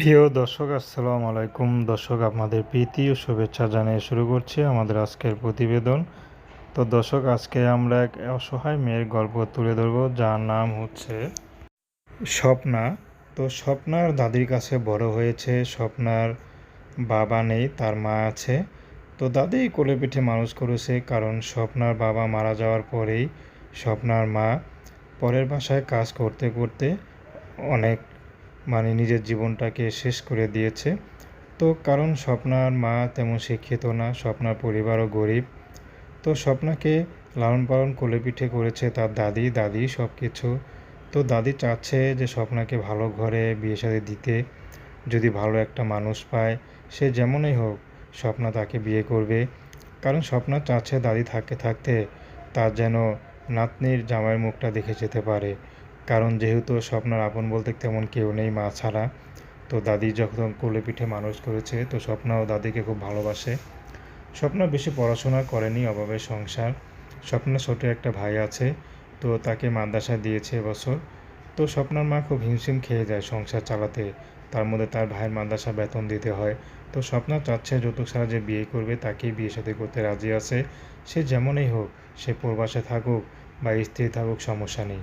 প্রিয় দর্শক, আসসালামু আলাইকুম। দর্শক, আপনাদের প্রীতি ও শুভেচ্ছা জানিয়ে শুরু করছি আমাদের আজকের প্রতিবেদন। তো দর্শক, আজকে আমরা এক অসহায় মেয়ের গল্প তুলে ধরবো, যার নাম হচ্ছে স্বপ্না। তো স্বপ্নার দাদির কাছে বড় হয়েছে, স্বপ্নার বাবা নেই, তার মা আছে। তো দাদি কোলে পিঠে মানুষ করেছে, কারণ স্বপ্নার বাবা মারা যাওয়ার পরেই স্বপ্নার মা পরের বাসায় কাজ করতে করতে অনেক মানে নিজের জীবনটাকে শেষ করে দিয়েছে। তো কারণ স্বপ্নার মা তেমন শিক্ষিত না, স্বপ্নার পরিবারও গরিব। তো স্বপ্নাকে লালন পালন কোলে পিঠে করেছে তার দাদি দাদি সব কিছু তো দাদি চাচ্ছে যে স্বপ্নাকে ভালো ঘরে বিয়ে শাদী দিতে। যদি ভালো একটা মানুষ পায়, সে যেমনই হোক স্বপ্না তাকে বিয়ে করবে। কারণ স্বপ্না চাচ্ছে দাদি থাকতে থাকতে তার যেন নাতনির জামাইয়ের মুখটা দেখে যেতে পারে। কারণ যেহেতু স্বপ্নার আপন বলতে তেমন কেউ নেই মা ছাড়া। তো দাদি যখন কোলে পিঠে মানুষ করেছে, তো স্বপ্নাও দাদিকে খুব ভালোবাসে। স্বপ্না বেশি পড়াশোনা করেনি অভাবের সংসার। স্বপ্নের ছোট একটা ভাই আছে, তো তাকে মাদ্রাসা দিয়েছে এবছর। তো স্বপ্নার মা খুব হিমশিম খেয়ে যায় সংসার চালাতে। তার মধ্যে তার ভাইয়ের মাদ্রাসা বেতন দিতে হয়। তো স্বপ্না চাচ্ছে যৌতুক ছাড়া যে বিয়ে করবে, তাকেই বিয়ে সাথে করতে রাজি আছে। সে যেমনই হোক, সে প্রবাসে থাকুক বা স্ত্রী থাকুক, সমস্যা নেই।